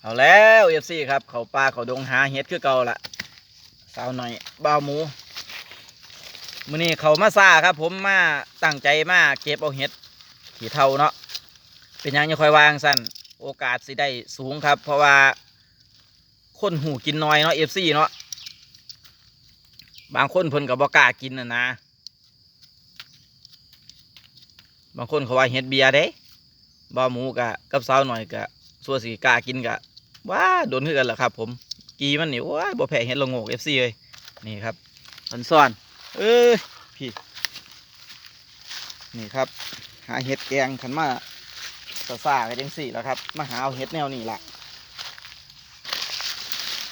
เอาแล้วเอฟซีครับเขาปลาเขาดงหาเห็ดคือเก่าละสาวหน่อยบ่าวหมูมื้อนี้เขามาซาครับ ผมมาตั้งใจมาเก็บเอาเห็ดขี่เท่าเนาะเป็นยังยังค่อยวางสั้นโอกาสสิได้สูงครับ เพราะว่าคนหูกินน้อยเนาะเอฟซีเนาะบางคนเพิ่นกับบอกล้ากินนะนะ บางคนเขาว่าเห็ดเบียร์เด้บ่าวหมูกะกับสาวหน่อยกะ สัวสีกล้ากินกะว้าโดนคือกันแหละครับ ผม กีมันนี่ว้าบ่แพ้เห็ดละโงกเอฟซีเลยนี่ครับอันซ่อนเอ้ยพี่ นี่ครับ หาเห็ดแกงขันมาซาซากันจังสี่แล้วครับมาหาเอาเห็ดแนวนี้ล่ะ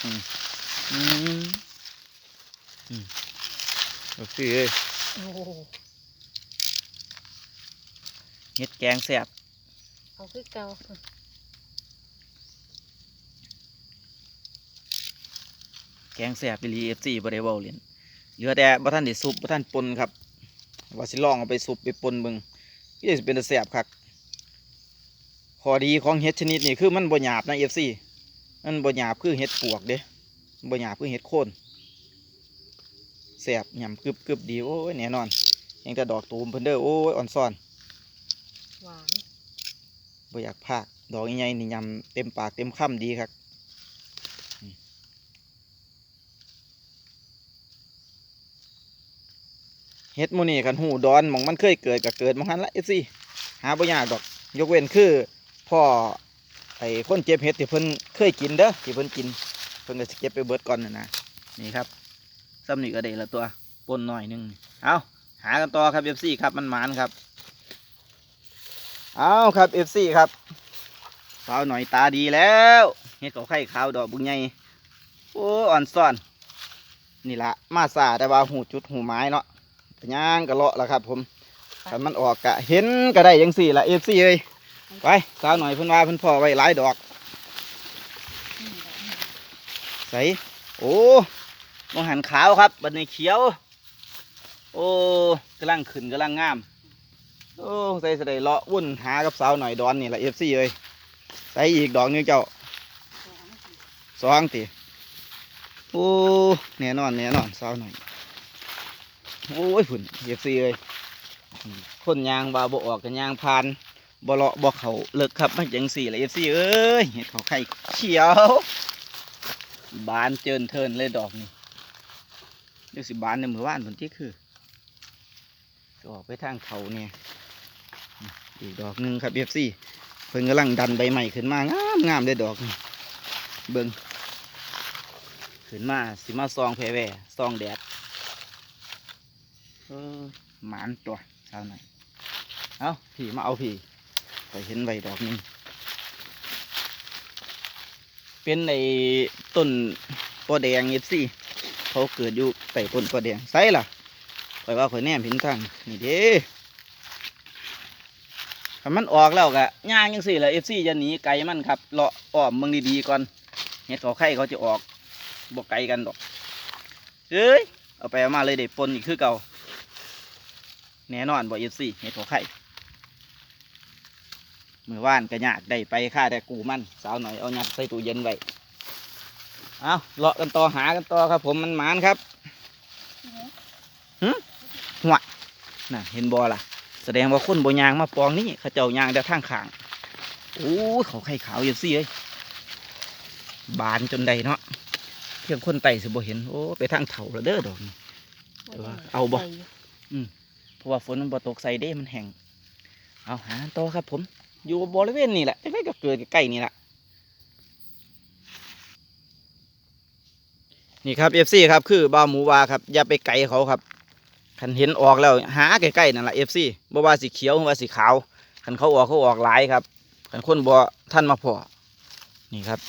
อืมอืมอืมโอเคเอ้ยโอ้โหเห็ดแกงแซ่บเอาคือเก่า แกงแซ่บไปรีเอฟซีบ่ได้เว้าเล่นเหลือแต่บ่ท่านได้ซุปบ่ท่านปนครับว่าสิลองเอาไปซุปไปปนเบิ่งที่สิเป็นตาแซ่บคักข้อดีของเห็ดชนิดนี้คือมันบ่หยาบนะเอฟซีมันบ่หยาบคือเห็ดปวกเด้บ่หยาบคือเห็ดโคนแซ่บยำกรึบๆดีโอ้ยแน่นอนยังแต่ดอกตูมเพิ่นเด้อโอ้ยอ่อนซ่อนหวานบ่อยากพากดอกใหญ่ๆนี่ยำเต็มปากเต็มคำดีครับ เฮ็ดมูนี่กันหูดอนมองมันเคยเกิดก็เกิดมองหันละเอฟซีหาบ่ยากดอก ยกเว้นคือพ่อไอ้คนเจ็บเฮ็ดที่เพิ่นเคยกินเด้อที่เพิ่นกิน เพิ่นก็สิเก็บไปเบิดก่อนน่ะนะนี่ครับซ้ำนี่ก็ได้ละตัวปนหน่อยหนึงเอาหากันต่อครับเอฟซีครับมันหมานครับเอาครับเอฟซีครับสาวหน่อยตาดีแล้วเฮ็ดเขาไข่ขาวดอกบุญใหญ่โอ้อ่อนซ่อน นี่ละมาซาแต่ว่าหูจุดหูไม้เนาะ ย่างกระเลาะแล้วครับ ผมคันมันออกกะเห็นก็ได้ยังสี่ละเอฟซีเอ้ยไปสาวหน่อยเพิ่นว่าเพิ่นพ่อไว้หลายดอกใส่โอ้มองหันขาวครับบัดนี้เขียว โอ้กำลังขึ้นกำลังงาม โอ้ใส่ใสะไดเลาะวุ่นหากับสาวหน่อยดอนนี่ละเอฟซีเลยใส่อีกดอกนึงเจ้าสองตีโอ้แน่นอนแน่นอนสาวหน่อย โอ้ยฝุ่นเอฟซีเลยคนยางบาบออกกันยางพานบเลาะบอเขาเลิกครับมันจังสี่แหละเอฟซีเอ้ยเห็ดเขาไข่เขียว บานเจินเทินเลยดอกนี่เดี๋ยวสิบานในมือว่านผลที่คือจะออกไปทางเขาเนี่ยอีกดอกหนึ่งครับเอฟซีเพิ่นกำลังดันใบใหม่ขึ้นมางามงามเลยดอกนี่เบิ่งขึ้นมาสิมาซองแพรแหวซองแดด เออหมานตัวเช้าหน่อยเอาผีมาเอาผีไปเห็นใบดอกนึงเป็นในต้นปอแดงเอฟซีเขาเกิดอยู่ใต้ต้นปอแดงไซล่ะข่อยว่าข่อยแนมเห็นทางนี่เด้ถ้ามันออกแล้วก็ย่างยังสี่ละเอฟซีจะหนีไกลมันครับเลาะอ้อมมืองดีๆก่อนเห็ดเขาไข่เขาจะออกบกไกลกันดอกเอ้ยเอาไปเอามาเลยเด็ปนอีกคือเก่า แน่นอนบ่เอฟซีเห็ดเขาไข่มือว่านก็ยากได้ไปค่าแต่กูมันสาวหน่อยเอายัดใส่ตู้เย็นไว้เอาเลาะกันต่อหากันต่อครับ ผมมันหมานครับน่ะ เห็นบอล่ะ แสดงว่าคนโบยางมาปองนี่เขาเจ้ายางแต่ทางขางโอ้ยเขาไข่ขาวอยู่สิเอ้ยบานจนใดเนาะเพียงคนไต่สิบ่เห็นโอ้ไปทางเถาแล้วเด้อดอกนี่แต่ว่าเอาบ่เพ ราะว่าฝนมันบ่ตกใส่เด้มันแห้งเอาหาต่อครับผม อยู่บริเวณนี่แหละใกล้ๆกับเกิดใกล้ๆนี่แหละนี่ครับเอฟซีครับคือบ่าหมูวาครับอย่าไปไกลเขาครับคันเห็นออกแล้วหาใกล้ๆนั่นแหละเอฟซีบ่ว่าสีเขียวหรือว่าสีขาวคันเขาออกเขาออกหลายครับคันคนบ่ท่านมาพอนี่ครับ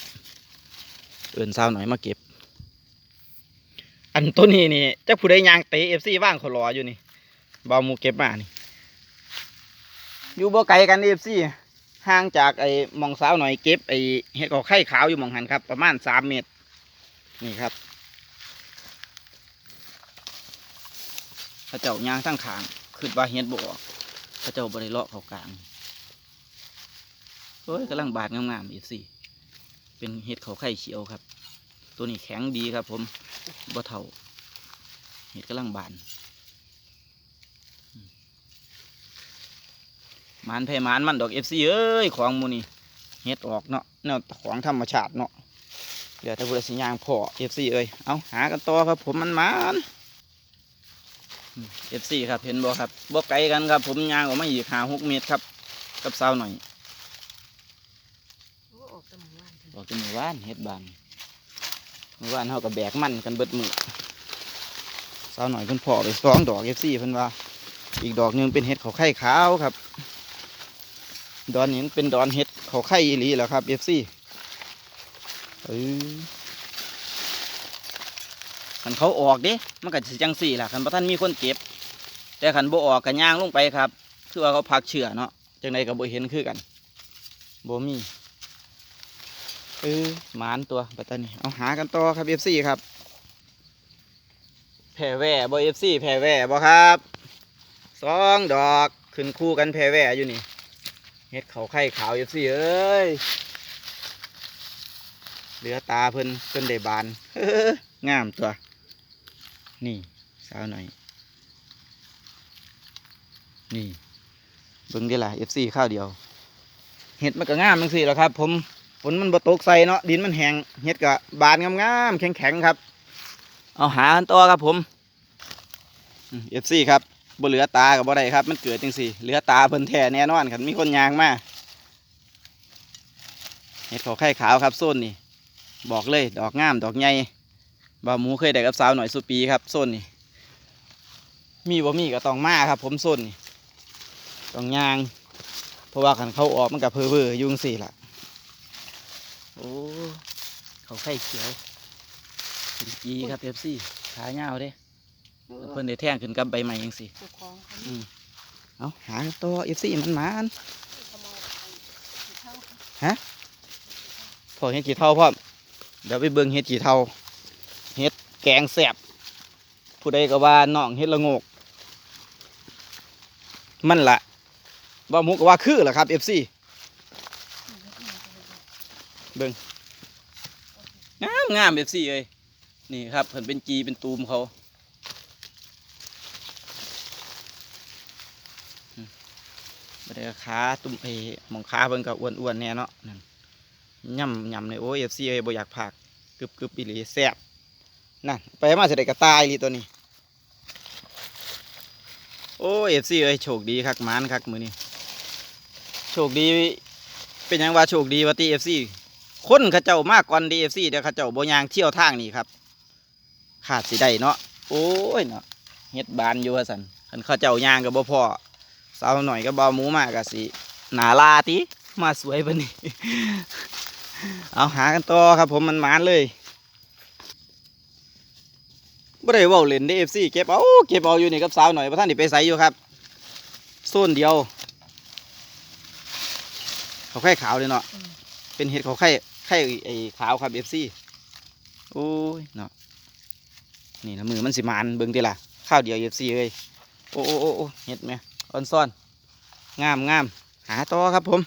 เอื่นสาวหน่อยมาเก็บ อันตัวนี้นี่เจ้าผู้ใดยางเตะเอฟซีว่างเขารออยู่นี่ บ่าหมูเก็บมานี่อยู่บ่ไกลกันเอฟซีห่างจากไอ้มองสาวหน่อยเก็บไอ้เห็ดเขาไข่ขาวอยู่มองหันครับ ประมาณสามเมตร นี่ครับพระเจ้ายางทั้งขางคือว่าเฮ็ดบ่อพระเจ้าบริเลาะเขากลางโอ้ยกำลังบาดงามๆอีกสิเป็นเห็ดเขาไข่เขียวครับ ตัวนี้แข็งดีครับผมบ่เท่าเห็ดกำลังบานอืมห มันไผหมันมันดอกเอฟซีเอ้ยของมูนี่เห็ดออกเนาะแนวของธรรมชาติเนาะเดี๋ยวถ้าบุรสิยางพอเอฟซีเอ้ยเอาหากันต่อครับผมมันมันเอฟซีครับเห็นบ่ครับบ่ไกลกันครับ ผมยางออกมาอีกหาหกเมตรครับ กับเสาหน่อยออกแตะหมู่บ้านเพิ่นบอกจะมือว่านเฮ็ดบานมือว่านเฮากับแบกมันกันเบิดมือสาวหน่อยเพิ่นพอไปสองดอกเอฟซีเพิ่นว่า อีกดอกหนึงเป็นเห็ดเขาไข่ขาวครับ ดอนนี้มันเป็นดอนเห็ดเขาไข่อีหลีแล้วครับเอฟซีเออคันเขาออกเด้มันก็สิจังสี่ล่ะคันบ่ท่านมีคนเก็บ แต่คันโบออกก็ย่างลงไปครับคือว่าเขาพักเชื่อเนาะจังใดก็บ่เห็นคือกันโบมีเออหมานตัวปัตตานีเอาหากันต่อครับเอฟซีครับแผ่แว่บ่เอฟซีแผ่แว่บ่ครับสองดอกขึ้นคู่กันแผ่แว่อยู่นี่ เฮ็ดเขาไข่ขาวเอฟซีเอ้ยเหลือตาเพิ่นเพิ่นได้บานงามตัว นี่สาวหน่อย นี่เบิ่งได้ละเอฟซีข้าวเดียว เห็ดมันก็งามจังซี่แหล้วครับ ผมฝนมันบ่ตกใส่เนาะดินมันแห้งเฮ็ดกะบานงามๆแข็งๆครับ เอาหาอันต่อครับผมเอฟซีครับ บ่เหลือตากับบ่ได้ครับ มันเกิดจังซี่ เหลือตาเพิ่นแท้แน่นอนคันมีคนยางมาเฮ็ดขาไข่ขาวครับโซนนี่ บอกเลยดอกงามดอกใหญ่บ่าวหมูเคยได้กับสาวหน่อยสุปีครับโซนนี่ มีบ่มีก็ต้องมาครับ ผมโซนนี่ต้องยาง เพราะว่าคันเขาออกมันกับเพอเวอๆยุ่งสี่ละโอ้เขาไข่เขียวยีครับเอฟซีขาเงาวเด้ เออเพิ่นได้แท่งขึ้นกับใบใหม่ยังสิเจ้าของเขาอืมเอาหาตัวเอฟซีมันหมานขโมยไปเข้าพอเฮ็ดกี่เท่าพร้อมเดี๋ยวไปเบิ่งเฮ็ดกี่เท่าเฮ็ดแกงแสบผู้ใดก็ว่าน้องเฮ็ดละโงก มันละว่าหมุกก็ว่าคือล่ะครับเอฟซีงามงามเอฟซีเอ้ยนี่ครับเพิ่นเป็นกีเป็นตูมเขาอืม บ่ได้ขาตุ้มเอมองขาเพิ่นก็อ้วนๆแน่เนาะนั่นย่ำย่ำเลยโอ้เอฟซีเอ้บ่อยากพากกึบกึบอีหลีแซ่บนั่นไปมาเสด็จกระตายลีตัวนี้ โอ้เอฟซีเอ้ยโชคดีคักมานคักมือนี้โชคดีเป็นยังว่าโชคดีว่าตีเอฟซีคนขาเจ้ามากก่อนดีเอฟซีเดี๋ยวขาเจ้าบ่ยางเที่ยวทางนี่ครับขาดสิได้เนาะโอ้ยเนาะเฮ็ดบานอยู่ว่าสันคันขาเจ้ายางกับบ่พอ สาหน่อยก็บ่าวหมูมากกะสิหนาลาติมาสวยปานนี้เอาหากันต่อครับผมมันมานเลยบ่ได้ว้าเล่นเด้เอฟซีเก็บเอาเก็บเอาอยู่นี่กับสาวหน่อยพระท่านนี่ไปใส่อยู่ครับโซนเดียวเขาไข่ขาวเลยเนาะเป็นเห็ดเขาไข่ไข่ไอ้ขาวครับเอฟซีโอ้ยเนาะนี่นะมือมันสิมานเบิ่งติล่ะข้าวเดียวเอฟซีเอ้ยโอ้โอ้โอ้เห็ดไหม ออนซ่อนงามงามหาต่อครับผม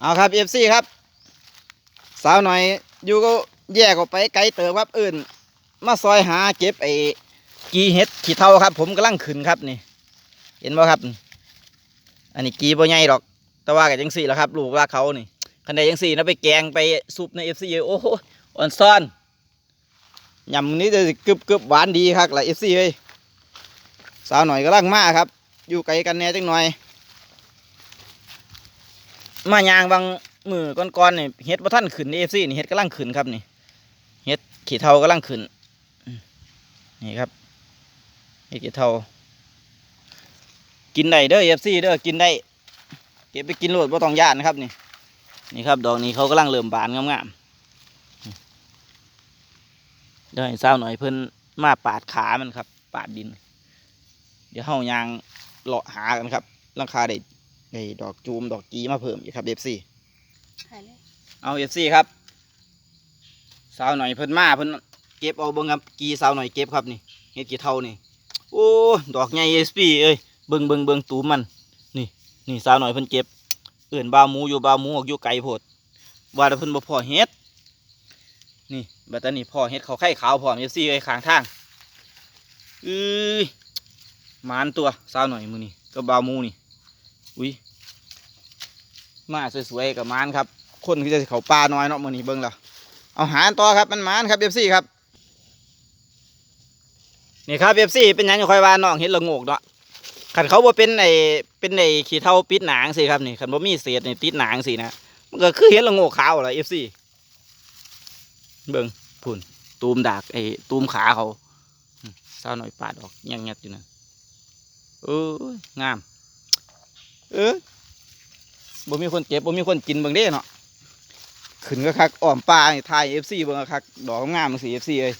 เอาครับเอฟซีครับ สาวหน่อยอยู่ก็แยกออกไปไกลเติบครับอื่น มาซอยหาเก็บไอ้กีเห็ดขี้เท่าครับ ผมกำลังขึ้นครับนี่ เห็นบ่ครับ อันนี้กีบ่ใหญ่หรอก แต่ว่ากับจังสี่แล้วครับ ลูกลากเขานี่คันใดจังสี่นะไปแกงไปซุปในเอฟซีโอ้โหอ่อนซ่อนยำนี้จะกึบกึบหวานดีครับละเอฟซีเฮ้ย สาวหน่อยกำลังมาครับ อยู่ไกลกันแน่จังหน่อย มายางบางมือก้อนๆนี่เฮ็ดบ่ท่านขึ้นเอฟซีนี่เฮ็ดกำลังขึ้นครับนี่เฮ็ดขี้เทากำลังขึ้นนี่ครับเฮ็ดขี้เทากินได้เด้อเอฟซีเด้อกินได้เก็บไปกินโลดบ่ต้องย่านะครับนี่นี่ครับดอกนี้เขากำลังเริ่มบานงามๆเดี๋ยวให้สาวหน่อยเพิ่นมาปาดขามันครับ ปาดดิน เดี๋ยวเฮายางเลาะหากันครับราคาได้ไอ้ดอกจูมดอกกีมาเพิ่มอีกครับเอฟซีหายเลยเอาเอฟซีครับสาวหน่อยเพิ่นมาเพิ่นเก็บเอาเบิ่งครับกีสาวหน่อยเก็บครับนี่เฮ็ดกี่เท่านี่โอ้ดอกใหญ่เอสพีเอ้ยเบิ่งเบิ่งเบิ่งตูมมันนี่นี่สาวหน่อยเพิ่นเก็บเอื่นบาวหมูอยู่บาวหมูออกอยู่ไกลโพดว่าแต่เพิ่นบ่พอเฮ็ดนี่บัดตานี้พ่อเฮ็ดเขาวไข่ขาวพร้อม FC ไว้ข้างทางอื้ยห มานตัวสาวหน่อยมือนี่ก็บาวหมูนี่อุ้ยมาสวยๆกับมานครับ คนที่จะเขาป่าน้อยเนาะมือนี้เบิ่งแล้วเอาหารต่อครับมันมานครับ FC ครับนี่ครับ FC เป็นยังอยู่คอยว่าน้องเฮ็ดละโงกเนาะขันเขาบ่เป็นไอ้เป็นไอ้ขี้เท่าปิดหนางสิครับนี่ขันบ่มีเศษนี่ติดหนางสินะมันก็คือเห็นละโง่ขาวล่ะ FC เบิ่งพุ่นตูมดากไอ้ตูมขาเขาอืมสาวหน่อยปาดออกยังยัดอยู่นั่น เอองาม เออบ่มีคนเก็บบ่มีคนกินบางเด้เนาะขึ้นก็คักอ้อมปลานี่ายเอฟซีบิ่งก็คักดอกงามจังซี่ FC เลย